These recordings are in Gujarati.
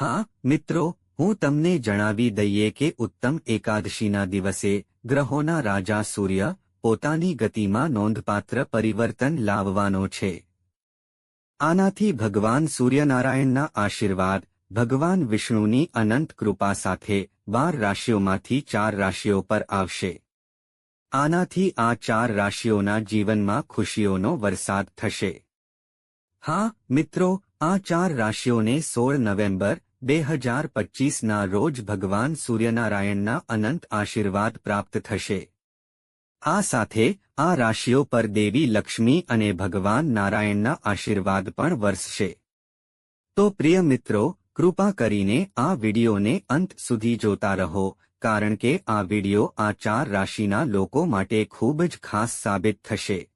હા, મિત્રો, હું તમને જણાવી દઈએ કે ઉત્તમ એકાદશીના દિવસે ગ્રહોના રાજા સૂર્ય પોતાની ગતિમાં નોંધપાત્ર પરિવર્તન લાવવાનો છે. આનાથી ભગવાન સૂર્યનારાયણના આશીર્વાદ, ભગવાન વિષ્ણુની અનંત કૃપા સાથે બાર રાશિઓમાંથી ચાર રાશિઓ પર આવશે. આનાથી આ ચાર રાશિઓના જીવનમાં ખુશીઓનો વરસાદ થશે. હા, મિત્રો, આ ચાર રાશિઓને સોળ નવેમ્બર બે હજાર પચીસના રોજ ભગવાન સૂર્યનારાયણના અનંત આશીર્વાદ પ્રાપ્ત થશે. આ સાથે આ રાશિઓ પર દેવી લક્ષ્મી અને ભગવાન નારાયણના આશીર્વાદ પણ વરસશે. તો પ્રિય મિત્રો, કૃપા કરીને આ વિડિયોને અંત સુધી જોતા રહો, કારણ કે આ વિડિયો આ ચાર રાશિના લોકો માટે ખૂબ જ ખાસ સાબિત થશે.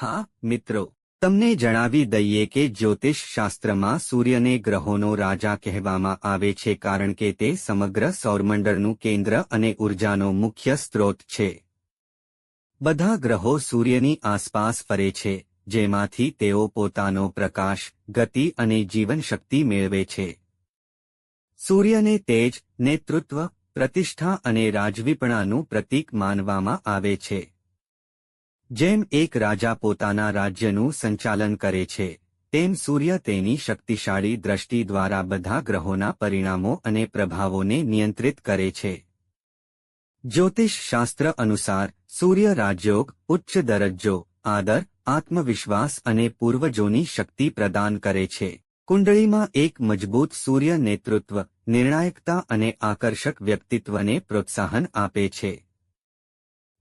હા, મિત્રો. તમને જણાવી દઈએ કે જ્યોતિષ શાસ્ત્રમાં સૂર્યને ગ્રહોનો રાજા કહેવામાં આવે છે કારણ કે તે સમગ્ર સૌરમંડળનું કેન્દ્ર અને ઉર્જાનો મુખ્ય સ્ત્રોત છે. બધા ગ્રહો સૂર્યની આસપાસ ફરે છે, જેમાંથી તેઓ પોતાનો પ્રકાશ, ગતિ અને જીવનશક્તિ મેળવે છે. સૂર્યને તેજ, નેતૃત્વ, પ્રતિષ્ઠા અને રાજવીપણાનું પ્રતીક માનવામાં આવે છે. જેમ એક રાજા પોતાના રાજ્યનું સંચાલન કરે છે, તેમ સૂર્ય તેની શક્તિશાળી દ્રષ્ટિ દ્વારા બધા ગ્રહોના પરિણામો અને પ્રભાવોને નિયંત્રિત કરે છે. જ્યોતિષ શાસ્ત્ર અનુસાર, સૂર્ય રાજયોગ, ઉચ્ચ દરજ્જો, આદર, આત્મવિશ્વાસ અને પૂર્વજોની શક્તિ પ્રદાન કરે છે. કુંડળીમાં એક મજબૂત સૂર્ય નેતૃત્વ, નિર્ણાયકતા અને આકર્ષક વ્યક્તિત્વને પ્રોત્સાહન આપે છે.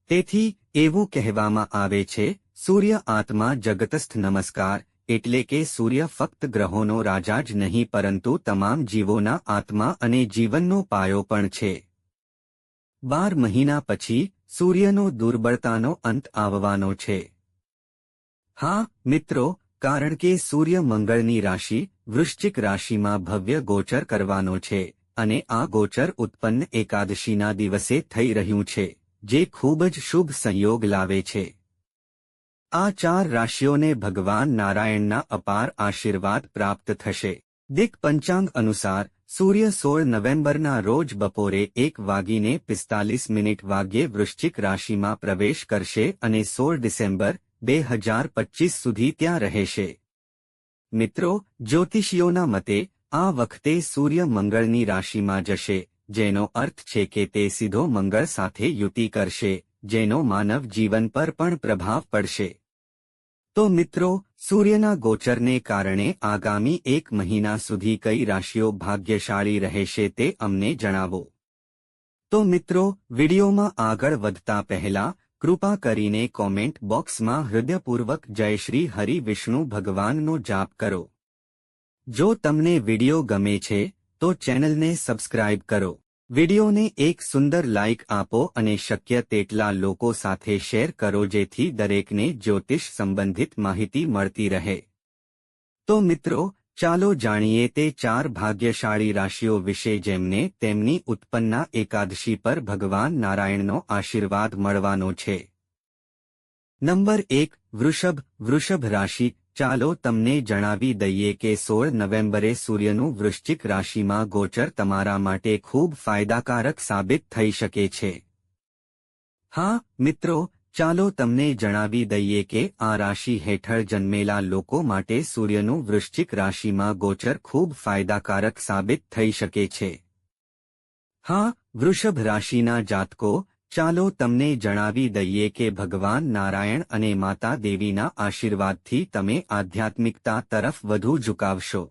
તેથી એવું કહેવામાં આવે છે, સૂર્ય આત્મા જગતસ્થ નમસ્કાર, એટલે કે સૂર્ય ફક્ત ગ્રહોનો રાજા જ નહીં, પરંતુ તમામ જીવોના આત્મા અને જીવનનો પાયો પણ છે. બાર મહિના પછી, સૂર્યનો દુર્બળતાનો અંત આવવાનો છે. હા, મિત્રો, કારણ કે સૂર્ય મંગળની રાશિ, વૃશ્ચિક રાશિમાં ભવ્ય ગોચર કરવાનો છે, અને આ ગોચર ઉત્પન્ન એકાદશીના દિવસે થઈ રહ્યું છે. જે ખૂબ જ શુભ સંયોગ લાવે છે. આ ચાર રાશિઓને ભગવાન નારાયણના અપાર આશીર્વાદ પ્રાપ્ત થશે. દિક પંચાંગ અનુસાર, સૂર્ય સોળ નવેમ્બરના રોજ બપોરે એક વાગીને પિસ્તાલીસ મિનિટ વાગ્યે વૃશ્ચિક રાશિમાં પ્રવેશ કરશે અને સોળ ડિસેમ્બર, બે હજાર પચીસ સુધી ત્યાં રહેશે. મિત્રો, જ્યોતિષીઓના મતે, આ વખતે સૂર્ય મંગળની રાશિમાં જશે. જેનો અર્થ છે કે તે સીધો મંગળ સાથે યુતિ કરશે, જેનો માનવ જીવન પર પણ પ્રભાવ પડશે. તો મિત્રો, સૂર્યના ગોચરને કારણે આગામી એક મહિના સુધી કઈ રાશિઓ ભાગ્યશાળી રહેશે તે અમને જણાવો. તો મિત્રો, વિડીયોમાં આગળ વધતા પહેલા, કૃપા કરીને કોમેન્ટ બોક્સમાં હૃદયપૂર્વક જય શ્રી હરિ વિષ્ણુ ભગવાનનો જાપ કરો. જો તમને વીડિયો ગમે છે તો ચેનલને સબસ્ક્રાઇબ કરો. વિડિયોને એક સુંદર લાઇક આપો અને શક્ય તેટલા લોકો સાથે શેર કરો જેથી દરેકને જ્યોતિષ સંબંધિત માહિતી મળતી રહે. તો મિત્રો, ચાલો જાણીએ તે ચાર ભાગ્યશાળી રાશિઓ વિશે જેમને તેમની ઉત્પન્ના એકાદશી પર ભગવાન નારાયણનો આશીર્વાદ મળવાનો છે. નંબર એક, વૃષભ. વૃષભ રાશિ ચાલો તમને જણાવી દઈએ કે સોળ નવેમ્બરે સૂર્યનું વૃશ્ચિક રાશિમાં ગોચર તમારા માટે ખૂબ ફાયદાકારક સાબિત થઈ શકે છે. હા, મિત્રો, ચાલો તમને જણાવી દઈએ કે આ રાશિ હેઠળ જન્મેલા લોકો માટે સૂર્યનું વૃશ્ચિક રાશિમાં ગોચર ખૂબ ફાયદાકારક સાબિત થઈ શકે છે. હા, વૃષભ રાશિના જાતકો ચાલો તમને જણાવી દઈએ કે ભગવાન નારાયણ અને માતા દેવીના આશીર્વાદથી તમે આધ્યાત્મિકતા તરફ વધુ ઝુકાવશો.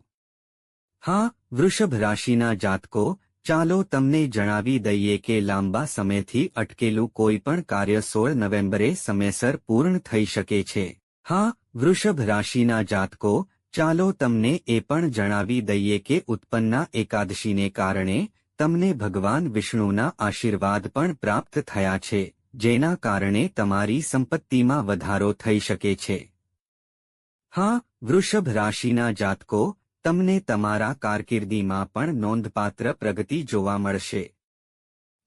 હા, વૃષભ રાશિના જાતકો, ચાલો તમને જણાવી દઈએ કે લાંબા સમયથી અટકેલું કોઈ પણ કાર્ય સોળ નવેમ્બરે સમયસર પૂર્ણ થઈ શકે છે. હા, વૃષભ રાશિના જાતકો, ચાલો તમને એ પણ જણાવી દઈએ કે ઉત્પન્ના એકાદશીને કારણે તમને ભગવાન વિષ્ણુના આશીર્વાદ પણ પ્રાપ્ત થયા છે, જેના કારણે તમારી સંપત્તિમાં વધારો થઈ શકે છે. હા, વૃષભ રાશિના જાતકો, તમને તમારા કારકિર્દીમાં પણ નોંધપાત્ર પ્રગતિ જોવા મળશે.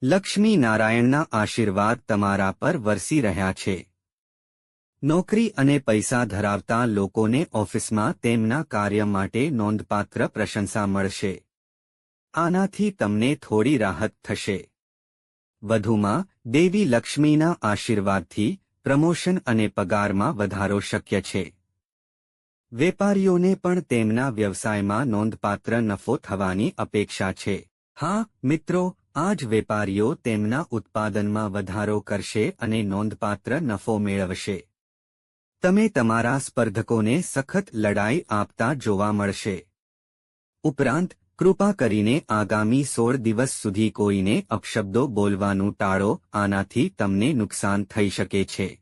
લક્ષ્મી નારાયણના આશીર્વાદ તમારા પર વરસી રહ્યા છે. નોકરી અને પૈસા ધરાવતા લોકોને ઓફિસમાં તેમના કાર્ય માટે નોંધપાત્ર પ્રશંસા મળશે. આનાથી તમને થોડી રાહત થશે. વધુમાં, દેવી લક્ષ્મીના આશીર્વાદથી પ્રમોશન અને પગારમાં વધારો શક્ય છે. વેપારીઓને પણ તેમના વ્યવસાયમાં નોંધપાત્ર નફો થવાની અપેક્ષા છે. હા, મિત્રો આ જ વેપારીઓ તેમના ઉત્પાદનમાં વધારો કરશે અને નોંધપાત્ર નફો મેળવશે. તમે તમારા સ્પર્ધકોને સખત લડાઈ આપતા જોવા મળશે. ઉપરાંત કૃપા કરીને આગામી સોળ દિવસ સુધી કોઈને અપશબ્દો બોલવાનું ટાળો, આનાથી તમને નુકસાન થઈ શકે છે.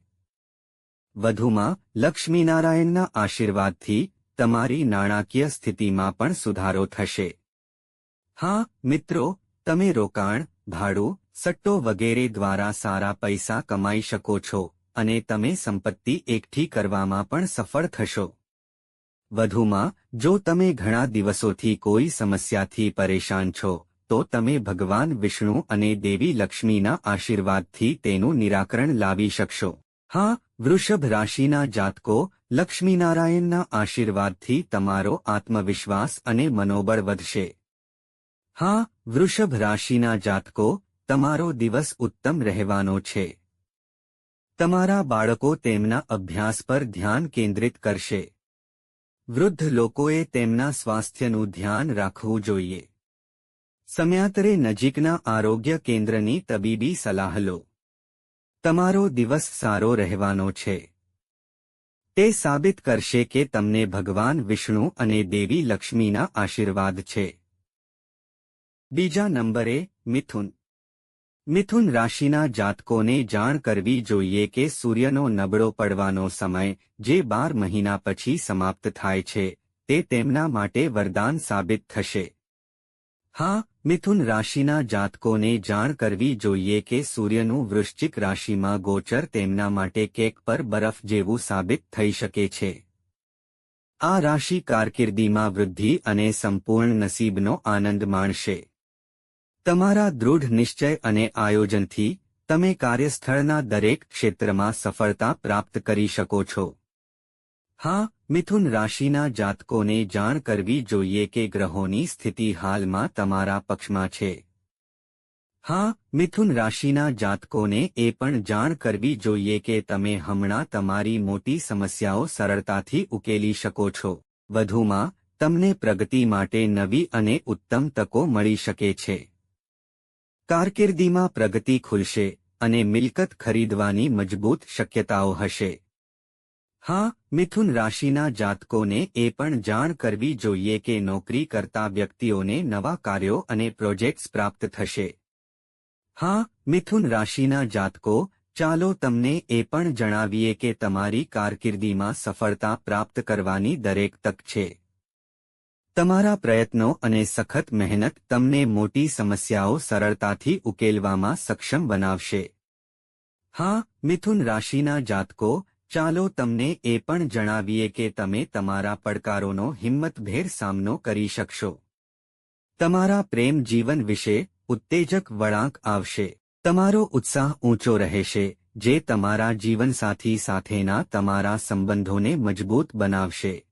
વધુમાં, લક્ષ્મીનારાયણના આશીર્વાદથી તમારી નાણાકીય સ્થિતિમાં પણ સુધારો થશે. હા, મિત્રો, તમે રોકાણ, ભાડું, સટ્ટો વગેરે દ્વારા સારા પૈસા કમાઈ શકો છો, અને તમે સંપત્તિ એકઠી કરવામાં પણ સફળ થશો. વધુમાં, જો તમે ઘણા દિવસોથી કોઈ સમસ્યાથી પરેશાન છો, તો તમે ભગવાન વિષ્ણુ અને દેવી લક્ષ્મીના આશીર્વાદથી તેનું નિરાકરણ લાવી શકશો. હા, વૃષભ રાશિના જાતકો, લક્ષ્મીનારાયણના આશીર્વાદથી તમારો આત્મવિશ્વાસ અને મનોબળ વધશે. હા, વૃષભ રાશિના જાતકો, તમારો દિવસ ઉત્તમ રહેવાનો છે. તમારા બાળકો તેમના અભ્યાસ પર ધ્યાન કેન્દ્રિત કરશે. વૃદ્ધ લોકોએ તેમના સ્વાસ્થ્યનું ધ્યાન રાખવું જોઈએ. સમયાંતરે નજીકના આરોગ્ય કેન્દ્રની તબીબી સલાહ લો. તમારો દિવસ સારો રહેવાનો છે. તે સાબિત કરશે કે તમને ભગવાન વિષ્ણુ અને દેવી લક્ષ્મીના આશીર્વાદ છે. બીજા નંબરે, મિથુન. મિથુન રાશિના જાતકોને જાણ કરવી જોઈએ કે સૂર્યનો નબળો પડવાનો સમય જે બાર મહિના પછી સમાપ્ત થાય છે, તે તેમના માટે વરદાન સાબિત થશે. હા, મિથુન રાશિના જાતકોને જાણ કરવી જોઈએ કે સૂર્યનું વૃશ્ચિક રાશિમાં ગોચર તેમના માટે કેક પર બરફ જેવું સાબિત થઈ શકે છે. આ રાશિ કારકિર્દીમાં વૃદ્ધિ અને સંપૂર્ણ નસીબનો આનંદ માણશે. તમારા દૃઢ નિશ્ચય અને આયોજનથી તમે કાર્યસ્થળના દરેક ક્ષેત્રમાં સફળતા પ્રાપ્ત કરી શકો છો. હા, મિથુન રાશિના જાતકોને જાણ કરવી જોઈએ કે ગ્રહોની સ્થિતિ હાલમાં તમારા પક્ષમાં છે. હા, મિથુન રાશિના જાતકોને એ પણ જાણ કરવી જોઈએ કે તમે હમણાં તમારી મોટી સમસ્યાઓ સરળતાથી ઉકેલી શકો છો. વધુમાં, તમને પ્રગતિ માટે નવી અને ઉત્તમ તકો મળી શકે છે. કારકિર્દીમાં પ્રગતિ ખુલશે અને મિલકત ખરીદવાની મજબૂત શક્યતાઓ હશે. હા, મિથુન રાશિના જાતકોને એ પણ જાણ કરવી જોઈએ કે નોકરી કરતા વ્યક્તિઓને નવા કાર્યો અને પ્રોજેક્ટ્સ પ્રાપ્ત થશે. હા, મિથુન રાશિના જાતકો, ચાલો તમને એ પણ જણાવીએ કે તમારી કારકિર્દીમાં સફળતા પ્રાપ્ત કરવાની દરેક તક છે. તમારા પ્રયત્નો અને સખત મહેનત તમને મોટી સમસ્યાઓ સરળતાથી ઉકેલવામાં સક્ષમ બનાવશે. હા, મિથુન રાશિના જાતકો, ચાલો તમને એ પણ જણાવીએ કે તમે તમારા પડકારોનો હિંમતભેર સામનો કરી શકશો. તમારા પ્રેમ જીવન વિશે ઉત્તેજક વળાંક આવશે. તમારો ઉત્સાહ ઊંચો રહેશે, જે તમારા જીવનસાથી સાથેના તમારા સંબંધોને મજબૂત બનાવશે.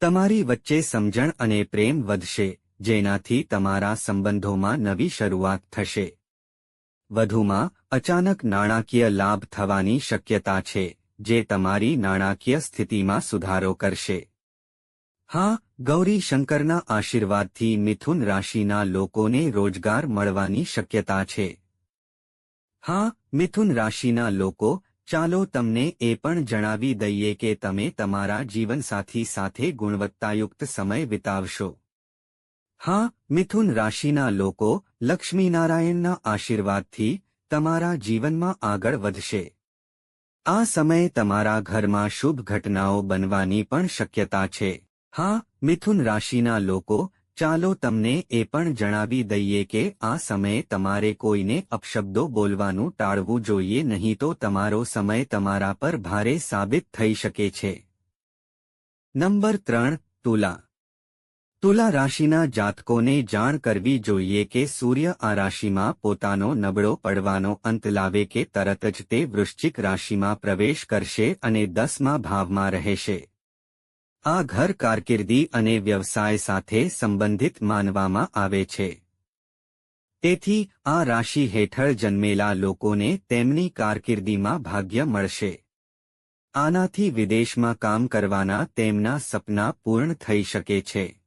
તમારી વચ્ચે સમજણ અને પ્રેમ વધશે, જેનાથી તમારા સંબંધોમાં નવી શરૂઆત થશે. વધુમાં, અચાનક નાણાકીય લાભ થવાની શક્યતા છે, જે તમારી નાણાકીય સ્થિતિમાં સુધારો કરશે. હા, ગૌરી શંકરના આશીર્વાદથી મિથુન રાશિના લોકોને રોજગાર મળવાની શક્યતા છે. હા, મિથુન રાશિના લોકો ચાલો તમને એ પણ જણાવી દઈએ કે તમે તમારા જીવનસાથી સાથે ગુણવત્તાયુક્ત સમય વિતાવશો. હા, મિથુન રાશિના લોકો લક્ષ્મીનારાયણના આશીર્વાદથી તમારા જીવનમાં આગળ વધશે. આ સમયે તમારા ઘરમાં શુભ ઘટનાઓ બનવાની પણ શક્યતા છે. હા, મિથુન રાશિના લોકો ચાલો તમને એ પણ જણાવી દઈએ કે આ સમયે તમારે કોઈને અપશબ્દો બોલવાનું ટાળવું જોઈએ નહીં તો તમારો સમય તમારા પર ભારે સાબિત થઈ શકે છે. નંબર ત્રણ, તુલા. તુલા રાશિના જાતકોને જાણ કરવી જોઈએ કે સૂર્ય આ રાશિમાં પોતાનો નબળો પડવાનો અંત લાવે કે તરત જ તે વૃશ્ચિક રાશિમાં પ્રવેશ કરશે અને દસમા ભાવમાં રહેશે. આ ઘર કારકિર્દી અને વ્યવસાય સાથે સંબંધિત માનવામાં આવે છે. તેથી, આ રાશિ હેઠળ જન્મેલા લોકોને તેમની કારકિર્દીમાં ભાગ્ય મળશે. આનાથી વિદેશમાં કામ કરવાના તેમના સપના પૂર્ણ થઈ શકે છે.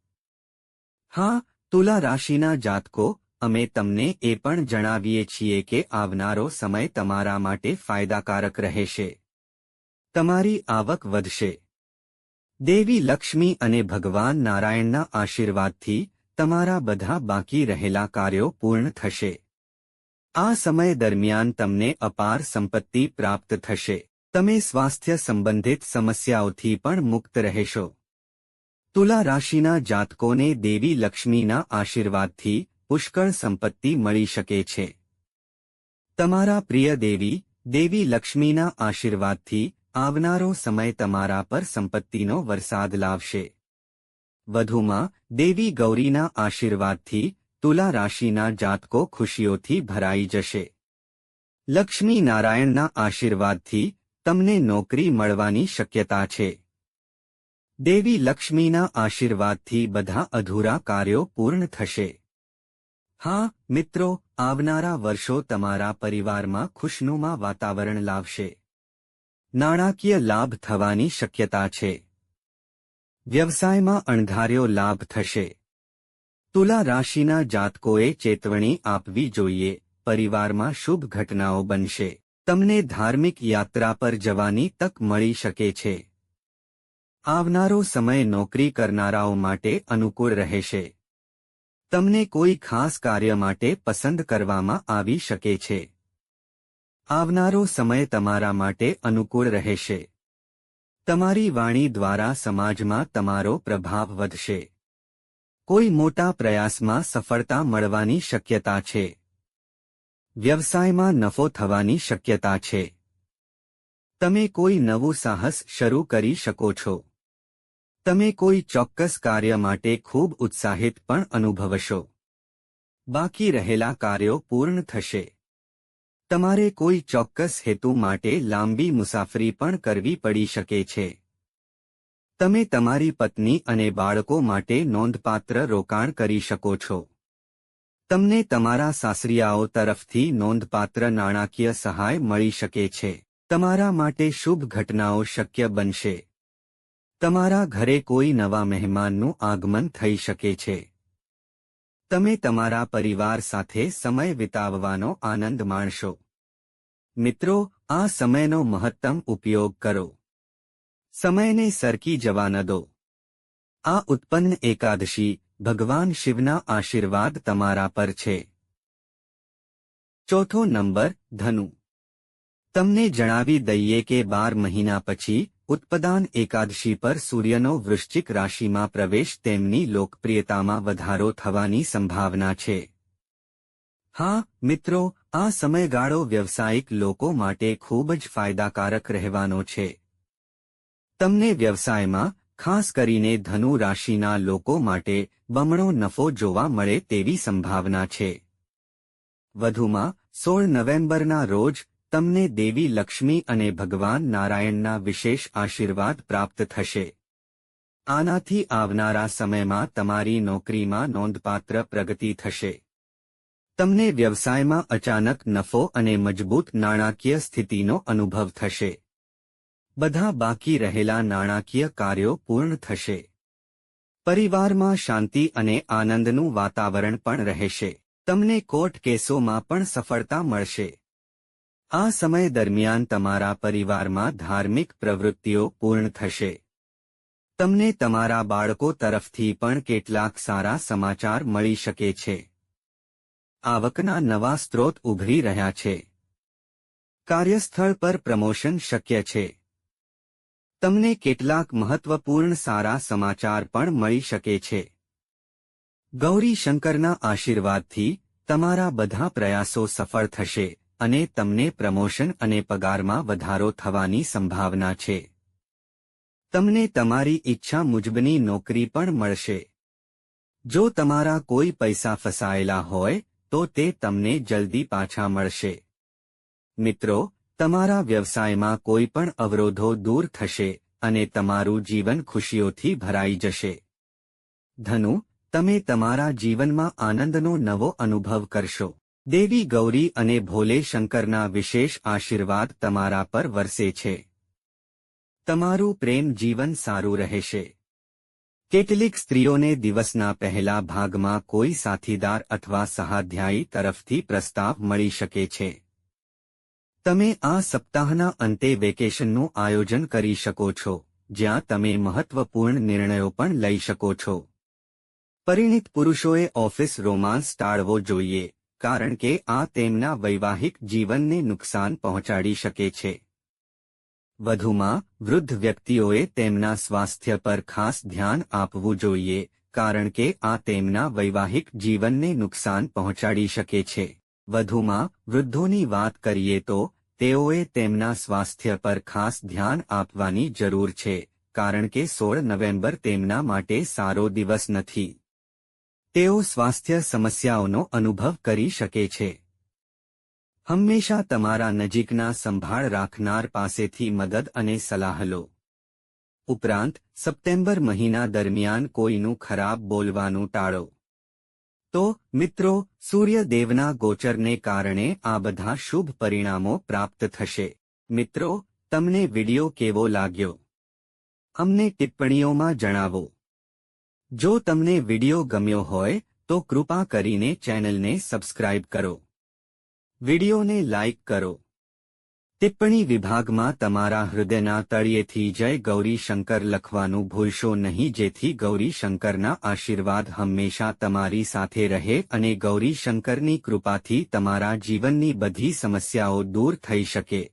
હા, તુલા રાશિના જાતકો, અમે તમને એ પણ જણાવીએ છીએ કે આવનારો સમય તમારા માટે ફાયદાકારક રહેશે. તમારી આવક વધશે. દેવી લક્ષ્મી અને ભગવાન નારાયણના આશીર્વાદથી તમારા બધા બાકી રહેલા કાર્યો પૂર્ણ થશે. આ સમય દરમિયાન તમને અપાર સંપત્તિ પ્રાપ્ત થશે. તમે સ્વાસ્થ્ય સંબંધિત સમસ્યાઓથી પણ મુક્ત રહેશો. તુલા રાશિના જાતકોને દેવી લક્ષ્મીના આશીર્વાદથી પુષ્કળ સંપત્તિ મળી શકે છે. તમારા પ્રિય દેવી દેવી લક્ષ્મીના આશીર્વાદથી આવનારો સમય તમારા પર સંપત્તિનો વરસાદ લાવશે. વધુમાં, દેવી ગૌરીના આશીર્વાદથી તુલા રાશિના જાતકો ખુશીઓથી ભરાઈ જશે. લક્ષ્મી નારાયણના આશીર્વાદથી તમને નોકરી મળવાની શક્યતા છે. દેવી લક્ષ્મીના આશીર્વાદથી બધા અધૂરા કાર્યો પૂર્ણ થશે. હા, મિત્રો, આવનારા વર્ષો તમારા પરિવારમાં ખુશનુમા વાતાવરણ લાવશે. નાણાકીય લાભ થવાની શક્યતા છે. વ્યવસાયમાં અણધાર્યો લાભ થશે. તુલા રાશિના જાતકોએ ચેતવણી આપવી જોઈએ. પરિવારમાં શુભ ઘટનાઓ બનશે. તમને ધાર્મિક યાત્રા પર જવાની તક મળી શકે છે. આવનારો સમય નોકરી કરનારાઓ માટે અનુકૂળ રહેશે. તમને કોઈ ખાસ કાર્ય માટે પસંદ કરવામાં આવી શકે છે. આવનારો સમય તમારા માટે અનુકૂળ રહેશે. તમારી વાણી દ્વારા સમાજમાં તમારો પ્રભાવ વધશે. કોઈ મોટા પ્રયાસમાં સફળતા મળવાની શક્યતા છે. વ્યવસાયમાં નફો થવાની શક્યતા છે. તમે કોઈ નવું સાહસ શરૂ કરી શકો છો. તમે કોઈ ચોક્કસ કાર્ય માટે ખૂબ ઉત્સાહિત પણ અનુભવશો. બાકી રહેલા કાર્યો પૂર્ણ થશે. તમારે કોઈ ચોક્કસ હેતુ માટે લાંબી મુસાફરી પણ કરવી પડી શકે છે. તમે તમારી પત્ની અને બાળકો માટે નોંધપાત્ર રોકાણ કરી શકો છો. તમને તમારા સાસરિયાઓ તરફથી નોંધપાત્ર નાણાકીય સહાય મળી શકે છે. તમારા માટે શુભ ઘટનાઓ શક્ય બનશે. તમારા ઘરે કોઈ નવા મહેમાનનું આગમન થઈ શકે છે. તમે તમારા પરિવાર સાથે સમય વિતાવવાનો આનંદ માણશો. મિત્રો, આ સમયનો મહત્તમ ઉપયોગ કરો. સમયને સરકી જવા ન દો. આ ઉત્પન્ન એકાદશી ભગવાન શિવના આશીર્વાદ તમારા પર છે. ચોથો નંબર, ધનુ. તમને જણાવી દઈએ કે બાર મહિના પછી ઉત્પદાન એકાદશી પર સૂર્યનો વૃશ્ચિક રાશિમાં પ્રવેશ તેમની લોકપ્રિયતામાં વધારો થવાની સંભાવના છે. હા, મિત્રો, આ સમયગાળો વ્યવસાયિક લોકો માટે ખૂબ જ ફાયદાકારક રહેવાનો છે. તમને વ્યવસાયમાં, ખાસ કરીને ધનુ રાશિના લોકો માટે, બમણો નફો જોવા મળે તેવી સંભાવના છે. વધુમાં, સોળ નવેમ્બરના રોજ તમને દેવી લક્ષ્મી અને ભગવાન નારાયણના વિશેષ આશીર્વાદ પ્રાપ્ત થશે. આનાથી આવનારા સમયમાં તમારી નોકરીમાં નોંધપાત્ર પ્રગતિ થશે. તમને વ્યવસાયમાં અચાનક નફો અને મજબૂત નાણાકીય સ્થિતિનો અનુભવ થશે. બધા બાકી રહેલા નાણાકીય કાર્યો પૂર્ણ થશે. પરિવારમાં શાંતિ અને આનંદનું વાતાવરણ પણ રહેશે. તમને કોર્ટ કેસોમાં પણ સફળતા મળશે. આ સમય દરમિયાન તમારા પરિવારમાં ધાર્મિક પ્રવૃત્તિઓ પૂર્ણ થશે. તમને તમારા બાળકો તરફથી પણ કેટલાક સારા સમાચાર મળી શકે છે. આવકના નવા સ્ત્રોત ઉભરી રહ્યા છે. કાર્યસ્થળ પર પ્રમોશન શક્ય છે. તમને કેટલાક મહત્વપૂર્ણ સારા સમાચાર પણ મળી શકે છે. ગૌરી શંકરના આશીર્વાદથી તમારા બધા પ્રયાસો સફળ થશે. અને તમને પ્રમોશન અને પગારમાં વધારો થવાની સંભાવના છે. તમને તમારી ઈચ્છા મુજબની નોકરી પણ મળશે. જો તમારા કોઈ પૈસા ફસાયેલા હોય, તો તે તમને જલ્દી પાછા મળશે. મિત્રો, તમારા વ્યવસાયમાં કોઈ પણ અવરોધો દૂર થશે અને તમારું જીવન ખુશીઓથી ભરાઈ જશે. ધનુ, તમે તમારા જીવનમાં આનંદનો નવો અનુભવ કરશો. દેવી ગૌરી અને ભોલે શંકરના વિશેષ આશીર્વાદ તમારા પર વરસે છે. તમારું પ્રેમ જીવન સારું રહેશે. કેટલીક સ્ત્રીઓને દિવસના પહેલા ભાગમાં કોઈ સાથીદાર અથવા સહાધ્યાયી તરફથી પ્રસ્તાવ મળી શકે છે. તમે આ સપ્તાહના અંતે વેકેશનનું આયોજન કરી શકો છો, જ્યાં તમે મહત્વપૂર્ણ નિર્ણયો પણ લઈ શકો છો. પરિણિત પુરુષોએ ઓફિસ રોમાન્સ ટાળવો જોઈએ. કારણ કે આ તેમના વૈવાહિક જીવનને નુકસાન પહોંચાડી શકે છે. વધુમાં, વૃદ્ધ વ્યક્તિઓએ તેમના સ્વાસ્થ્ય પર ખાસ ધ્યાન આપવું જોઈએ, કારણ કે આ તેમના વૈવાહિક જીવનને નુકસાન પહોંચાડી શકે છે. વધુમાં, વૃદ્ધોની વાત કરીએ તો, તેઓએ તેમના સ્વાસ્થ્ય પર ખાસ ધ્યાન આપવાની જરૂર છે, કારણ કે સોળ નવેમ્બર તેમના માટે સારો દિવસ નથી. તેઓ સ્વાસ્થ્ય સમસ્યાઓનો અનુભવ કરી શકે છે. હંમેશા તમારા નજીકના સંભાળ રાખનાર પાસેથી મદદ અને સલાહ લો. ઉપરાંત, સપ્ટેમ્બર મહિના દરમિયાન કોઈનું ખરાબ બોલવાનું ટાળો. તો, મિત્રો, સૂર્યદેવના ગોચરને કારણે આ બધા શુભ પરિણામો પ્રાપ્ત થશે. મિત્રો, તમને વિડિયો કેવો લાગ્યો? અમને ટિપ્પણીઓમાં જણાવો. જો તમને વિડિયો ગમ્યો હોય, તો કૃપા કરીને ચેનલને સબસ્ક્રાઇબ કરો. વિડિયોને લાઇક કરો. ટિપ્પણી વિભાગમાં તમારા હૃદયના તળિયેથી જય ગૌરી શંકર લખવાનું ભૂલશો નહીં, જેથી ગૌરી શંકરના આશીર્વાદ હંમેશા તમારી સાથે રહે અને ગૌરી શંકરની કૃપાથી તમારા જીવનની બધી સમસ્યાઓ દૂર થઈ શકે.